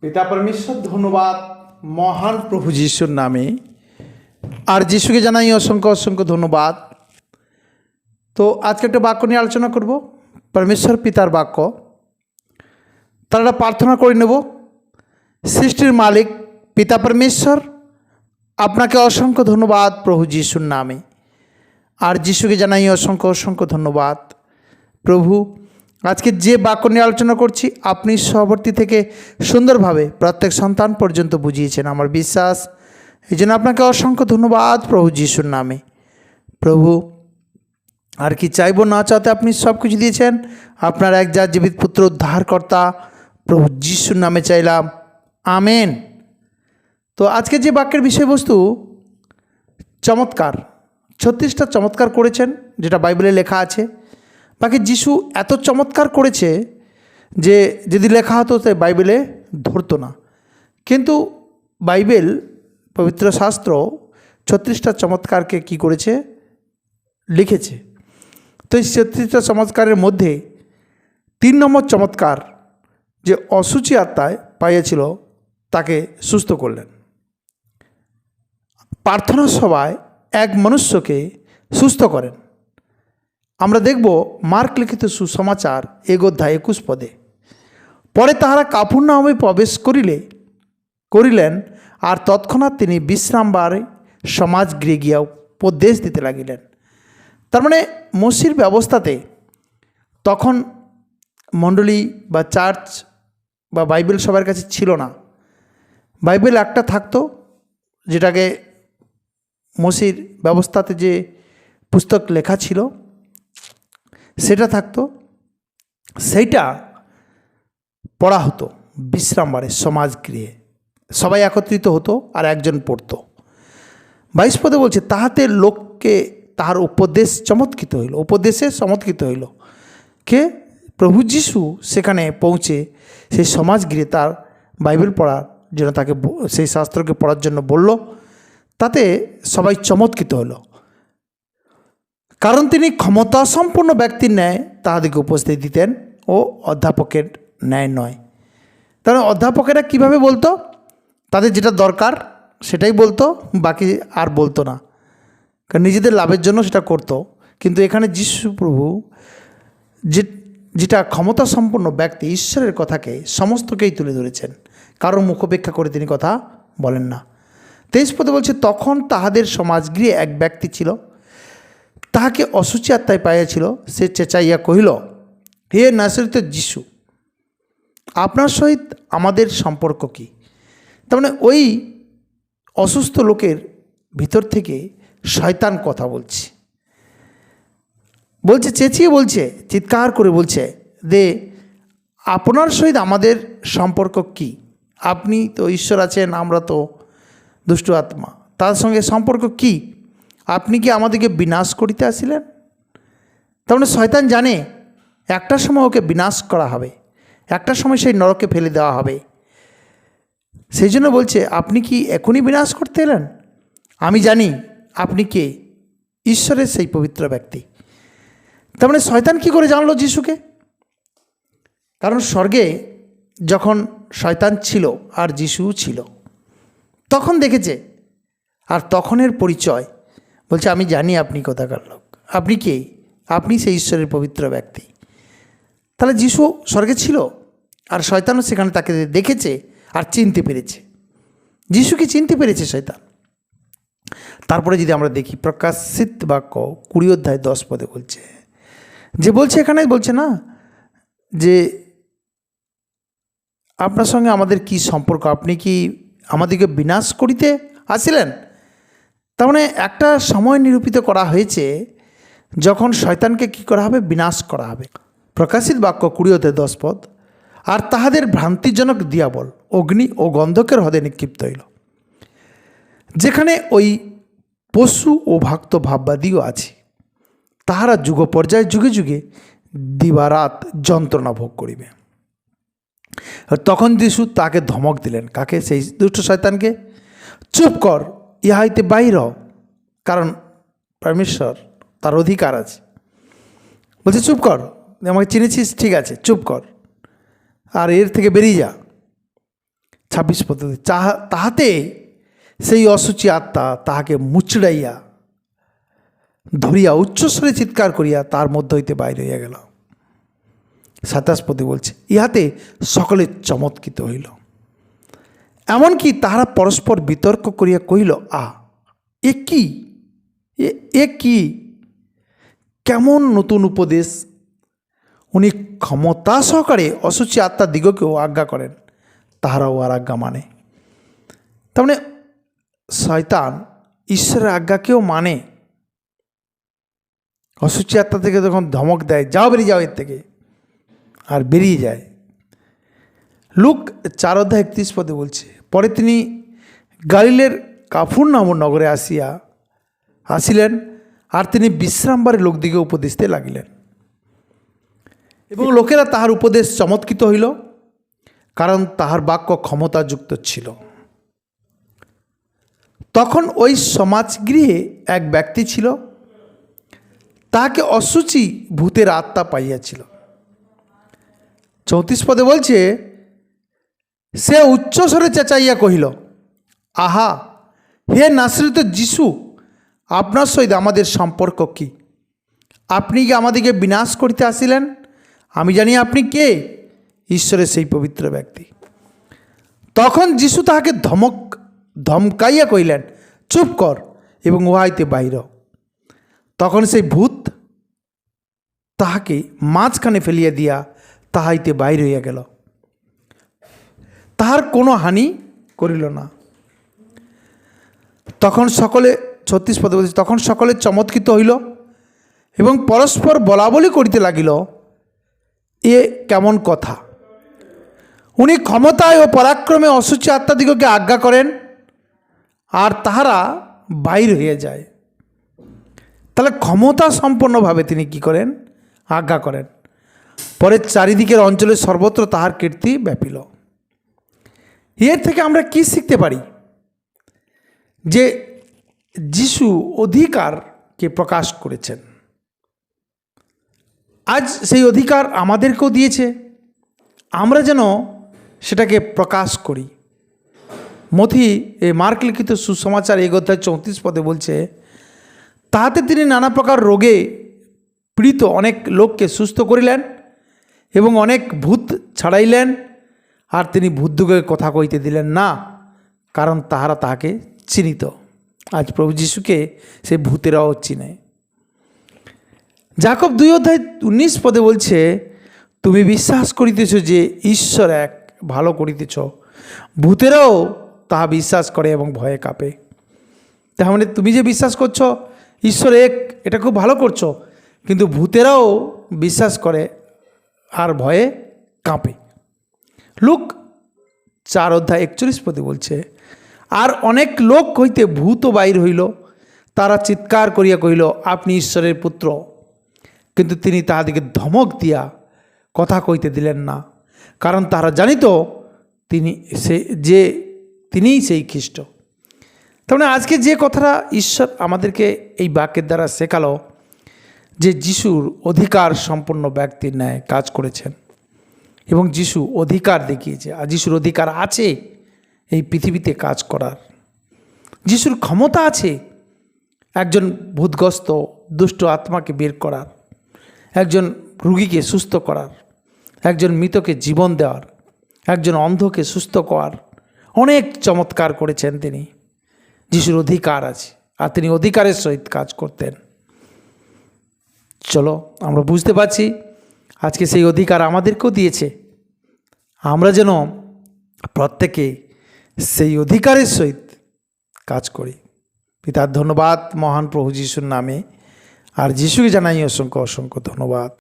পিতা পরমেশ্বর, ধন্যবাদ। মহান প্রভু যিশুর নামে। আর যিশুকে জানাই অসংখ্য অসংখ্য ধন্যবাদ। তো আজকে একটা বাক্য নিয়ে আলোচনা করব, পরমেশ্বর পিতার বাক্য। তারা প্রার্থনা করে নেব। সৃষ্টির মালিক পিতা পরমেশ্বর, আপনাকে অসংখ্য ধন্যবাদ প্রভু যিশুর নামে। আর যিশুকে জানাই অসংখ্য অসংখ্য ধন্যবাদ। প্রভু আজকে যে বাক্য নিয়ে আলোচনা করছি, আপনি সহবর্তী থেকে সুন্দরভাবে প্রত্যেক সন্তান পর্যন্ত বুঝিয়েছেন আমার বিশ্বাস। এই জন্য আপনাকে অসংখ্য ধন্যবাদ প্রভু যিশুর নামে। প্রভু, আর কি চাইব না চাতে আপনি সব কিছু দিয়েছেন। আপনার এক যা জীবিত পুত্র, উদ্ধারকর্তা, প্রভু যিশুর নামে চাইলাম। আমেন। তো আজকে যে বাক্যের বিষয়বস্তু চমৎকার, ছত্রিশটা চমৎকার করেছেন, যেটা বাইবেলে লেখা আছে। বাকি যিশু এত চমৎকার করেছে যে যদি লেখা হতো সে বাইবেলে ধরতো না। কিন্তু বাইবেল পবিত্র শাস্ত্র ছত্রিশটা চমৎকারকে কি করেছে? লিখেছে। তো এই ছত্রিশটা চমৎকারের মধ্যে তিন নম্বর চমৎকার যে অসুচি আত্মায় পাইয়েছিল, তাকে সুস্থ করলেন। প্রার্থনা সভায় এক মনুষ্যকে সুস্থ করেন। আমরা দেখব মার্ক লিখিত সুসমাচার এক অধ্যায় একুশ পদে। পরে তাহারা কাপুর নামে প্রবেশ করিলে, করিলেন, আর তৎক্ষণাৎ তিনি বিশ্রামবারে সমাজ গৃহে গিয়া উপদেশ দিতে লাগিলেন। তার মানে মসির ব্যবস্থাতে তখন মণ্ডলী বা চার্চ বা বাইবেল সবার কাছে ছিল না। বাইবেল একটা থাকতো, যেটাকে মসির ব্যবস্থাতে যে পুস্তক লেখা ছিল সেটা থাকতো, সেইটা পড়া হতো বিশ্রামবারে সমাজগৃহে সবাই একত্রিত হতো আর একজন পড়তো। বাইশ পদে বলছে, তাহাতে লোককে তাহার উপদেশ চমৎকৃত হইল, উপদেশে চমৎকৃত হইল। কে? প্রভু যিশু সেখানে পৌঁছে সেই সমাজগৃহে তার বাইবেল পড়ার জন্য তাকে সেই শাস্ত্রকে পড়ার জন্য বলল। তাতে সবাই চমৎকৃত হলো। কারণ তিনি ক্ষমতা সম্পন্ন ব্যক্তির ন্যায় তাহাদেরকে উপস্থিত দিতেন ও অধ্যাপকের ন্যায় নয়। তাহলে অধ্যাপকেরা কীভাবে বলতো? তাদের যেটা দরকার সেটাই বলতো, বাকি আর বলতো না। কারণ নিজেদের লাভের জন্য সেটা করতো। কিন্তু এখানে যিশু প্রভু যে, যেটা ক্ষমতা সম্পন্ন ব্যক্তি ঈশ্বরের কথাকে সমস্তকেই তুলে ধরেছেন কারও মুখপেক্ষা করে তিনি কথা বলেন না। তেইশ পদে বলছে, তখন তাহাদের সমাজগৃহে এক ব্যক্তি ছিল তাহাকে অসুচি আত্মায় পাইয়াছিল, সে চেঁচাইয়া কহিল, হে নাসরিত যিশু, আপনার সহিত আমাদের সম্পর্ক কি? তার মানে ওই অসুস্থ লোকের ভিতর থেকে শয়তান কথা বলছে। বলছে, চেঁচিয়ে বলছে, চিৎকার করে বলছে দে আপনার সহিত আমাদের সম্পর্ক কি? আপনি তো ঈশ্বর আছেন, আমরা তো দুষ্ট আত্মা। তার সঙ্গে সম্পর্ক কি? আপনি কি আমাদেরকে বিনাশ করিতে আসিলেন? তার মানে শয়তান জানে একটা সময় ওকে বিনাশ করা হবে, একটা সময় সেই নরকে ফেলে দেওয়া হবে। সেই জন্য বলছে, আপনি কি এখনই বিনাশ করতে এলেন? আমি জানি আপনি কে, ঈশ্বরের সেই পবিত্র ব্যক্তি। তার মানে শয়তান কী করে জানলো যিশুকে? কারণ স্বর্গে যখন শয়তান ছিল আর যিশুও ছিল, তখন দেখেছে, আর তখনের পরিচয় বলছে, আমি জানি আপনি কোথাকার লোক। আপনি কে? আপনি সেই ঈশ্বরের পবিত্র ব্যক্তি। তাহলে যিশু স্বর্গে ছিল আর শয়তানও সেখানে তাকে দেখেছে আর চিনতে পেরেছে। যিশুকে চিনতে পেরেছে শয়তান? তারপরে যদি আমরা দেখি, প্রকাশিত বাক্য কুড়ি অধ্যায় দশ পদে বলছে, যে বলছে এখানে, বলছে না, যে আপনার সঙ্গে আমাদের কি সম্পর্ক? আপনি কি আমাদেরকে বিনাশ করিতে আসিলেন? তার মানে একটা সময় নিরূপিত করা হয়েছে যখন শয়তানকে কি করা হবে? বিনাশ করা হবে। প্রকাশিত বাক্য কুড়িওতে দশ পদ। আর তাহাদের ভ্রান্তিজনক দিয়াবল, অগ্নি ও গন্ধকের হদে নিক্ষিপ্ত হইল। যেখানে ওই পশু ও ভক্ত ভাববাদীও আছে। তাহারা যুগ পর্যায়ে, যুগে যুগে দিবারাত যন্ত্রণা ভোগ করিবে। তখন যিশু তাকে ধমক দিলেন। কাকে? সেই দুষ্ট শয়তানকে। চুপ কর ইহাইতে বাহির হও, কারণ পরমেশ্বর তার অধিকার আছে। বলছে, চুপ কর, আমাকে চিনেছিস? ঠিক আছে, চুপ কর। আর এর থেকে বেরিয়ে যা। ছাব্বিশ পদ্ধতি। তাহাতে সেই অসুচি আত্মা তাহাকে মুচড়াইয়া, ধরিয়া উচ্চস্বরে চিৎকার করিয়া তার মধ্য হইতে বাইরে হইয়া গেল। সাতাশ পদে বলছে, ইহাতে সকলে চমৎকৃত হইল। এমনকি তাহারা পরস্পর বিতর্ক করিয়া কহিল, আ, এ কি? এ- কি? কেমন নতুন উপদেশ? উনি ক্ষমতা সহকারে অসুচি আত্মা দিগকেও আজ্ঞা করেন, তাহারাও আর আজ্ঞা মানে। তার মানে শয়তান ঈশ্বরের আজ্ঞাকেও মানে। অসুচি আত্মা থেকে যখন ধমক দেয়, যাও বেরিয়ে যাও এর থেকে, আর বেরিয়ে যায়। লুক চার অধ্যায় একত্রিশ পদে বলছে পরে তিনি গালিলের কাফুর নামক নগরে আসিয়া, আসিলেন আর তিনি বিশ্রামবারে লোকদিকে উপদেশ দিতে লাগিলেন। এবং লোকেরা তাহার উপদেশ চমৎকৃত হইল, কারণ তাহার বাক্য ক্ষমতাযুক্ত ছিল। তখন ওই সমাজগৃহে এক ব্যক্তি ছিল, তাহাকে অসুচি ভূতের আত্মা পাইয়াছিল। চৌত্রিশ পদে বলছে সে উচ্চস্বরে চেঁচাইয়া কহিল, আহা, হে নাসরিত যিশু, আপনার সহিত আমাদের সম্পর্ক কি? আপনি কি আমাদিকে বিনাশ করিতে আসিলেন? আমি জানি আপনি কে? ঈশ্বরের সেই পবিত্র ব্যক্তি। তখন যিশু তাহাকে ধমক, ধমকাইয়া কহিলেন, চুপ কর এবং উহাইতে বাইর তখন সেই ভূত তাহাকে মাঝখানে ফেলিয়া দিয়া তাহাইতে বাইর হইয়া গেল। তাহার কোনো হানি করিল না। তখন সকলে, ছত্রিশ পদে বলছে, তখন সকলে চমৎকৃত হইল এবং পরস্পর বলাবলি করিতে লাগিল, এ কেমন কথা। উনি ক্ষমতায় ও পরাক্রমে অসুচি আত্মাদিগকে আজ্ঞা করেন, আর তাহারা বাইর হয়ে যায়। তাহলে ক্ষমতা সম্পন্নভাবে তিনি কি করেন? আজ্ঞা করেন। পরে চারিদিকের অঞ্চলে সর্বত্র তাহার কীর্তি ব্যাপিল। এর থেকে আমরা কি শিখতে পারি? যে যিশু অধিকারকে প্রকাশ করেছেন। আজ সেই অধিকার আমাদেরকেও দিয়েছে। আমরা যেন সেটাকে প্রকাশ করি। মথি এ মার্ক লিখিত সুসমাচার এই চৌত্রিশ পদে বলছে, তাহাতে তিনি নানা প্রকার রোগে পীড়িত অনেক লোককে সুস্থ করিলেন এবং অনেক ভূত ছাড়াইলেন আর তিনি ভূতদুগে কথা কইতে দিলেন না, কারণ তাহারা তাহাকে চিনিত। আজ প্রভু যিশুকে সে ভূতেরাও চিনে। জাকব দুই অধ্যায় উনিশ পদে বলছে, তুমি বিশ্বাস করিতেছ যে ঈশ্বর এক, ভালো করিতেছ। ভূতেরাও তাহা বিশ্বাস করে এবং ভয়ে কাঁপে। তার মানে তুমি যে বিশ্বাস করছ, ঈশ্বর এক, এটা খুব ভালো করছ। কিন্তু ভূতেরাও বিশ্বাস করে আর ভয়ে কাঁপে। লুক চার অধ্যায় একচল্লিশ পদে বলছে, আর অনেক লোক হইতে ভূত বাইর হইল, তারা চিৎকার করিয়া কহিল, আপনি ঈশ্বরের পুত্র কিন্তু তিনি তাহাদিকে ধমক দিয়া কথা কইতে দিলেন না, কারণ তারা জানিত তিনি সে, যে তিনিই সেই খ্রিস্ট। তার মানে আজকে যে কথাটা ঈশ্বর আমাদেরকে এই বাক্যের দ্বারা শেখালো, যে যিশুর অধিকার সম্পন্ন ব্যক্তির ন্যায় কাজ করেছেন। এবং যিশু অধিকার দেখিয়েছে। আর যিশুর অধিকার আছে, এই পৃথিবীতে কাজ করার। যিশুর ক্ষমতা আছে, একজন ভূতগ্রস্ত, দুষ্ট আত্মাকে বের করার। একজন রুগীকে সুস্থ করার। একজন মৃতকে জীবন দেওয়ার। একজন অন্ধকে সুস্থ করার। অনেক চমৎকার করেছেন তিনি। যিশুর অধিকার আছে, আর তিনি অধিকারের সহিত কাজ করতেন। চলো, আমরা বুঝতে পারছি আজকে সেই অধিকার আমাদেরকেও দিয়েছে। আমরা যেন প্রত্যেকে সেই অধিকারের সহিত কাজ করি। পিতার ধন্যবাদ, মহান প্রভু যিশুর নামে। আর যিশুকে জানাই অসংখ্য অসংখ্য ধন্যবাদ।